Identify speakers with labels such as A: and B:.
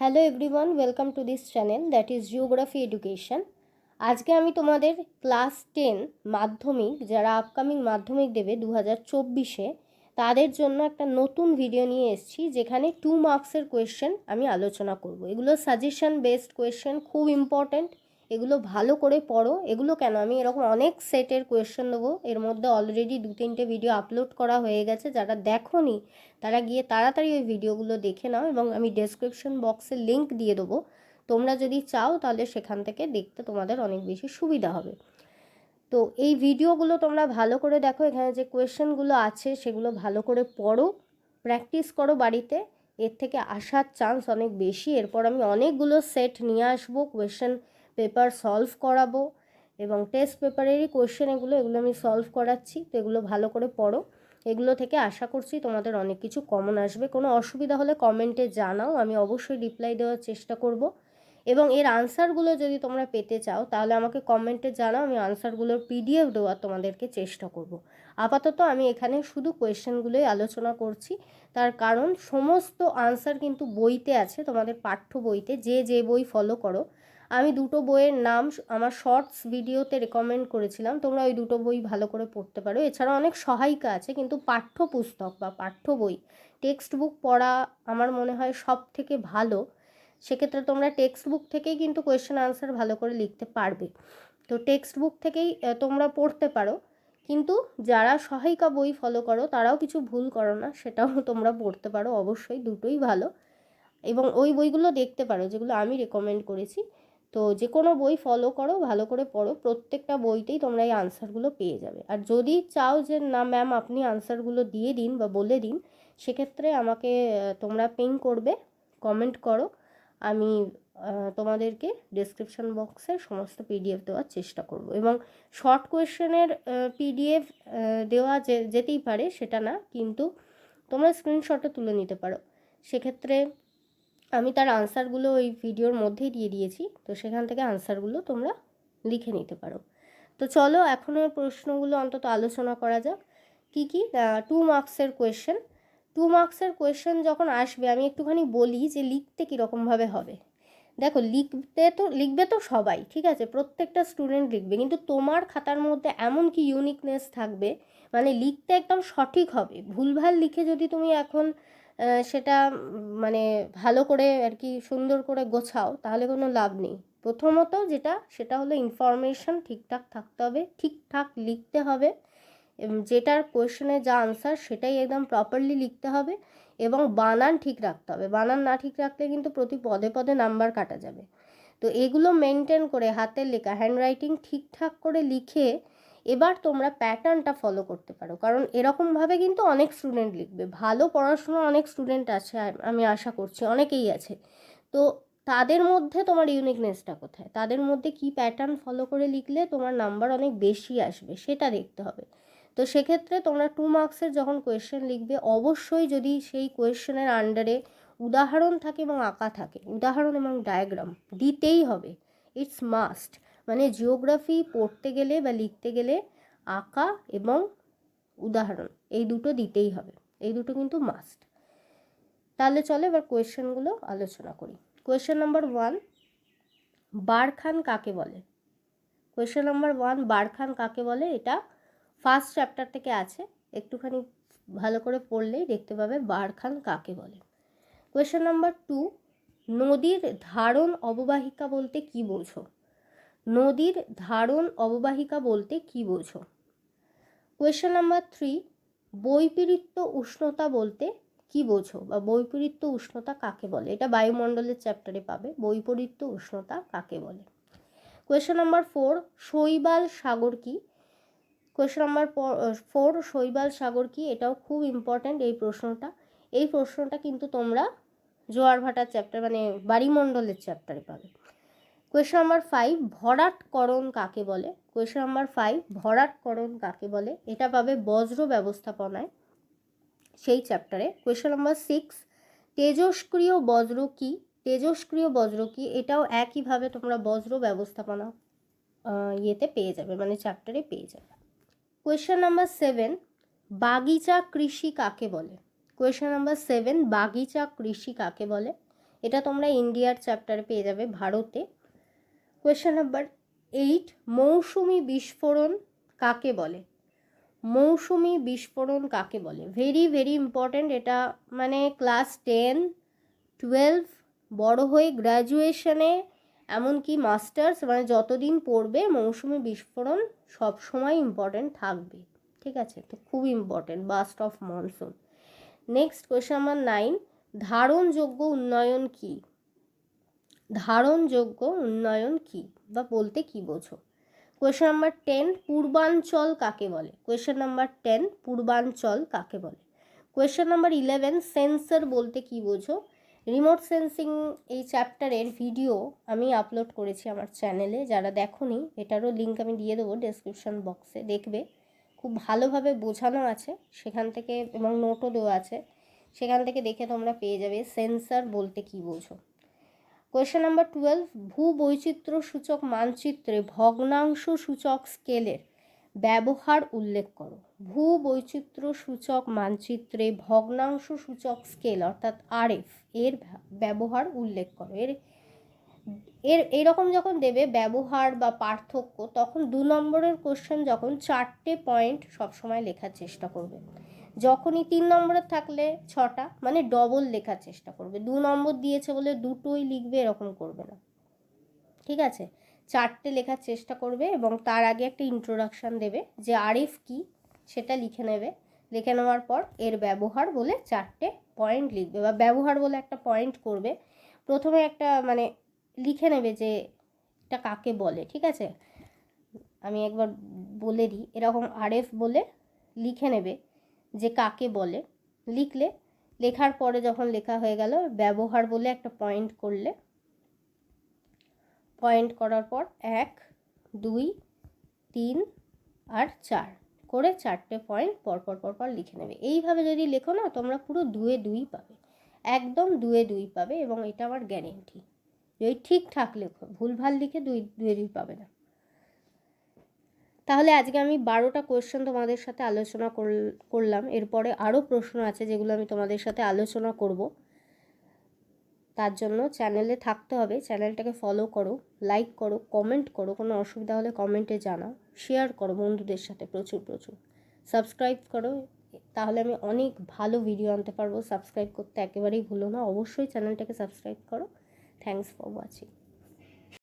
A: Hello everyone welcome to this channel that is geography education আজকে আমি তোমাদের class ten মাধ্যমিক, যারা আপকামিং মাধ্যমিক দেবে দু হাজার চব্বিশে, তাদের জন্য একটা নতুন ভিডিও নিয়ে এসেছি, যেখানে টু মার্কসের কোয়েশ্চেন আমি আলোচনা করব। এগুলো সাজেশন বেসড কোয়েশ্চেন খুব ইম্পর্ট্যান্ট এগুলো ভালো করে পড়ো। এগুলো কেন? আমি এরকম অনেক সেটের কোয়েশ্চেন দেবো। এর মধ্যে অলরেডি দু তিনটে ভিডিও আপলোড করা হয়ে গেছে। যারা দেখোনি, তারা গিয়ে তাড়াতাড়ি ওই ভিডিওগুলো দেখে নাও এবং আমি ডেসক্রিপশন বক্সে লিঙ্ক দিয়ে দেবো। তোমরা যদি চাও, তাহলে সেখান থেকে দেখতে তোমাদের অনেক বেশি সুবিধা হবে। তো এই ভিডিওগুলো তোমরা ভালো করে দেখো। এখানে যে কোয়েশ্চেনগুলো আছে, সেগুলো ভালো করে পড়ো। প্র্যাকটিস করো বাড়িতে। এর থেকে আসার চান্স অনেক বেশি। এরপর আমি অনেকগুলো সেট নিয়ে আসব। কোয়েশ্চেন পেপার সলভ করাবো এবং টেস্ট পেপারেরই কোয়েশ্চেন এগুলো এগুলো আমি সলভ করাচ্ছি। তো এগুলো ভালো করে পড়ো। এগুলো থেকে আশা করছি তোমাদের অনেক কিছু কমন আসবে। কোনো অসুবিধা হলে কমেন্টে জানাও। আমি অবশ্যই রিপ্লাই দেওয়ার চেষ্টা করব। এবং এর আনসারগুলো যদি তোমরা পেতে চাও, তাহলে আমাকে কমেন্টে জানাও। আমি আনসারগুলোর পিডিএফ দেওয়ার তোমাদেরকে চেষ্টা করব। আপাতত আমি এখানে শুধু কোয়েশ্চেনগুলোই আলোচনা করছি। তার কারণ, সমস্ত আনসার কিন্তু বইতে আছে। তোমাদের পাঠ্য বইতে যে যে বই ফলো করো আমি দুটো বইয়ের নাম আমার শর্টস ভিডিওতে রেকমেন্ড করেছিলাম। তোমরা ওই দুটো বই ভালো করে পড়তে পারো। এছাড়া অনেক সহায়িকা আছে, কিন্তু পাঠ্যপুস্তক বা পাঠ্য বই টেক্সট বুক পড়া আমার মনে হয় সব থেকে ভালো। সেক্ষেত্রে তোমরা টেক্সট বুক থেকেই কিন্তু কোয়েশ্চেন আনসার ভালো করে লিখতে পারবে। তো টেক্সট বুক থেকেই তোমরা পড়তে পারো। কিন্তু যারা সহায়িকা বই ফলো করো, তারাও কিছু ভুল করো না, সেটাও তোমরা পড়তে পারো। অবশ্যই দুটোই ভালো। এবং ওই বইগুলো দেখতে পারো, যেগুলো আমি রেকমেন্ড করেছি। তো যে কোনো বই ফলো করো, ভালো করে পড়ো, প্রত্যেকটা বইতেই তোমরা এই আনসারগুলো পেয়ে যাবে। আর যদি চাও যে, না ম্যাম আপনি আনসারগুলো দিয়ে দিন বা বলে দিন, সেক্ষেত্রে আমাকে তোমরা পিং করবে কমেন্ট করো। আমি তোমাদেরকে ডিসক্রিপশন বক্সে সমস্ত পিডিএফ দেওয়ার চেষ্টা করব। এবং শর্ট কোয়েশ্চেনের পিডিএফ দেওয়া যেতেই পারে সেটা না, কিন্তু তোমরা স্ক্রিনশটও তুলে নিতে পারো। সেক্ষেত্রে আমি তার আনসারগুলো ওই ভিডিওর মধ্যেই দিয়ে দিয়েছি। তো সেখান থেকে আনসারগুলো তোমরা লিখে নিতে পারো। তো চলো এখনও প্রশ্নগুলো অন্তত আলোচনা করা যাক। কী কী? টু মার্কসের কোয়েশ্চেন টু মার্কসের কোয়েশ্চেন যখন আসবে, আমি একটুখানি বলি যে লিখতে কীরকমভাবে হবে। দেখো, লিখতে তো, লিখবে তো সবাই, ঠিক আছে? প্রত্যেকটা স্টুডেন্ট লিখবে। কিন্তু তোমার খাতার মধ্যে এমন কি ইউনিকনেস থাকবে? মানে লিখতে একদম সঠিক হবে। ভুলভাল লিখে যদি তুমি এখন সেটা মানে ভালো করে আর কি সুন্দর করে গোছাও, তাহলে কোনো লাভ নেই। প্রথমত যেটা, সেটা হলো ইনফরমেশন ঠিকঠাক থাকতে হবে, ঠিকঠাক লিখতে হবে যেটার কোয়েশনে যা আনসার সেটাই একদম প্রপারলি লিখতে হবে এবং বানান ঠিক রাখতে হবে। বানান না ঠিক রাখলে কিন্তু প্রতি পদে পদে নাম্বার কাটা যাবে। তো এগুলো মেনটেন করে হাতের লেখা হ্যান্ডরাইটিং ঠিকঠাক করে লিখে এবার তোমরা প্যাটার্নটা ফলো করতে পারো। কারণ এরকমভাবে কিন্তু অনেক স্টুডেন্ট লিখবে। ভালো পড়াশোনা অনেক স্টুডেন্ট আছে আমি আশা করছি, অনেকেই আছে। তো তাদের মধ্যে তোমার ইউনিকনেসটা কোথায়? তাদের মধ্যে কি প্যাটার্ন ফলো করে লিখলে তোমার নাম্বার অনেক বেশি আসবে, সেটা দেখতে হবে। তো সেক্ষেত্রে তোমরা টু মার্কসের যখন কোয়েশ্চেন লিখবে, অবশ্যই যদি সেই কোয়েশ্চেনের আন্ডারে উদাহরণ থাকে এবং আঁকা থাকে, উদাহরণ এবং ডায়াগ্রাম দিতেই হবে। ইটস মাস্ট মানে জিওগ্রাফি পড়তে গেলে বা লিখতে গেলে আঁকা এবং উদাহরণ, এই দুটো দিতেই হবে, এই দুটো কিন্তু মাস্ট তাহলে চলে এবার কোয়েশ্চেনগুলো আলোচনা করি। কোয়েশ্চেন নাম্বার ওয়ান বারখান কাকে বলে? কোয়েশ্চেন নাম্বার ওয়ান বারখান কাকে বলে? এটা ফার্স্ট চ্যাপ্টার থেকে আছে, একটুখানি ভালো করে পড়লেই দেখতে পাবে বারখান কাকে বলে। কোয়েশ্চেন নাম্বার টু নদীর ধারণ অববাহিকা বলতে কি বোঝো? নদীর ধারণ অববাহিকা বলতে কি বোঝো? কোয়েশ্চেন নাম্বার থ্রি বৈপরীত্য উষ্ণতা বলতে কি বোঝো বা বৈপরীত্য উষ্ণতা কাকে বলে? এটা বায়ুমণ্ডলের চ্যাপ্টারে পাবে, বৈপরীত্য উষ্ণতা কাকে বলে? কোয়েশ্চেন নাম্বার ফোর শৈবাল সাগর কি? কোয়েশ্চেন নাম্বার ফোর শৈবাল সাগর কি? এটাও খুব ইম্পর্ট্যান্ট এই প্রশ্নটা। এই প্রশ্নটা কিন্তু তোমরা জোয়ার ভাটার চ্যাপ্টার মানে বাড়িমণ্ডলের চ্যাপ্টারে পাবে। কোয়েশ্চেন নাম্বার ফাইভ ভরাটকরণ কাকে বলে? কোয়েশ্চেন নাম্বার ফাইভ ভরাটকরণ কাকে বলে? এটা পাবে বজ্র ব্যবস্থাপনায় সেই চ্যাপ্টারে কোয়েশ্চেন নাম্বার সিক্স তেজস্ক্রিয় বজ্র কি? তেজস্ক্রিয় বজ্র কি? এটাও একইভাবে তোমরা বজ্র ব্যবস্থাপনা ইয়েতে পেয়ে যাবে মানে চ্যাপ্টারে পেয়ে যাবে। কোয়েশ্চেন নাম্বার সেভেন বাগিচা কৃষি কাকে বলে? কোয়েশ্চেন নাম্বার সেভেন বাগিচা কৃষি কাকে বলে? এটা তোমরা ইন্ডিয়ার চ্যাপ্টারে পেয়ে যাবে, ভারতে। কোয়েশ্চেন নাম্বার এইট মৌসুমি বিস্ফোরণ কাকে বলে? মৌসুমি বিস্ফোরণ কাকে বলে? ভেরি ভেরি ইম্পর্ট্যান্ট এটা মানে ক্লাস টেন টুয়েলভ বড় হয়ে গ্র্যাজুয়েশনে এমনকি মাস্টার্স মানে যতদিন পড়বে, মৌসুমি বিস্ফোরণ সবসময় ইম্পর্ট্যান্ট থাকবে। ঠিক আছে? তো খুব important burst of monsoon next question number nine ধারণযোগ্য উন্নয়ন কী? ধারণযোগ্য উন্নয়ন কী বা বলতে কী বোঝো? কোয়েশ্চেন নাম্বার টেন পূর্বাঞ্চল কাকে বলে? কোয়েশ্চেন নাম্বার টেন পূর্বাঞ্চল কাকে বলে? কোয়েশ্চেন নাম্বার ইলেভেন সেন্সর বলতে কী বোঝো? রিমোট সেন্সিং এই চ্যাপ্টারের ভিডিও আমি আপলোড করেছি আমার চ্যানেলে যারা দেখোনি, এটারও লিঙ্ক আমি দিয়ে দেবো ডেসক্রিপশন বক্সে দেখবে, খুব ভালোভাবে বোঝানো আছে সেখান থেকে এবং নোটও দেওয়া আছে। সেখান থেকে দেখে তোমরা পেয়ে যাবে। সেন্সার বলতে কী বোঝো? কোয়েশ্চেন নাম্বার টুয়েলভ ভূ বৈচিত্র্য সূচক মানচিত্রে ভগ্নাংশ সূচক স্কেলের ব্যবহার উল্লেখ করো। ভূ বৈচিত্র্য সূচক মানচিত্রে ভগ্নাংশ সূচক স্কেল অর্থাৎ আরএফ এর ব্যবহার উল্লেখ করো। এর এর, এরকম যখন দেবে ব্যবহার বা পার্থক্য, তখন দু নম্বরের কোশ্চেন যখন চারটে পয়েন্ট সবসময় লেখার চেষ্টা করবে। যখনই তিন নম্বরের থাকলে ছটা মানে ডবল লেখার চেষ্টা করবে। দু নম্বর দিয়েছে বলে দুটোই লিখবে, এরকম করবে না। ঠিক আছে? চারটে লেখার চেষ্টা করবে এবং তার আগে একটা ইন্ট্রোডাকশান দেবে যে আরিফ কি, সেটা লিখে নেবে। লিখে নেওয়ার পর এর ব্যবহার বলে চারটে পয়েন্ট লিখবে বা ব্যবহার বলে একটা পয়েন্ট করবে। প্রথমে একটা মানে লিখে নেবে যে এটা কাকে বলে, ঠিক আছে? আমি একবার বলে দিই। এরকম আরএফ বলে লিখে নেবে। যে কাকে বলে, লিখলে। লেখার পরে যখন লেখা হয়ে গেল, ব্যবহার বলে একটা পয়েন্ট করলে। পয়েন্ট করার পর এক, দুই, তিন আর চার করে চারটে পয়েন্ট পরপর পরপর লিখে নেবে। এইভাবে যদি লেখো না, তোমরা পুরো দুয়ে দুই পাবে। একদম দুয়ে দুই পাবে এবং এটা আমার গ্যারেন্টি যদি ঠিকঠাক লেখো, ভুলভাল লিখে দুই, দুয়ে দুই পাবে না। তাহলে আজকে আমি বারোটা কোয়েশ্চেন তোমাদের সাথে আলোচনা করলাম। এরপরে আরও প্রশ্ন আছে যেগুলো আমি তোমাদের সাথে আলোচনা করব। তার জন্য চ্যানেলে থাকতে হবে। চ্যানেলটাকে ফলো করো লাইক করো কমেন্ট করো। কোনো অসুবিধা হলে কমেন্টে জানাও। শেয়ার করো বন্ধুদের সাথে প্রচুর প্রচুর। সাবস্ক্রাইব করো। তাহলে আমি অনেক ভালো ভিডিও আনতে পারব। সাবস্ক্রাইব করতে একেবারেই ভুলো না। অবশ্যই চ্যানেলটাকে সাবস্ক্রাইব করো। Thanks for watching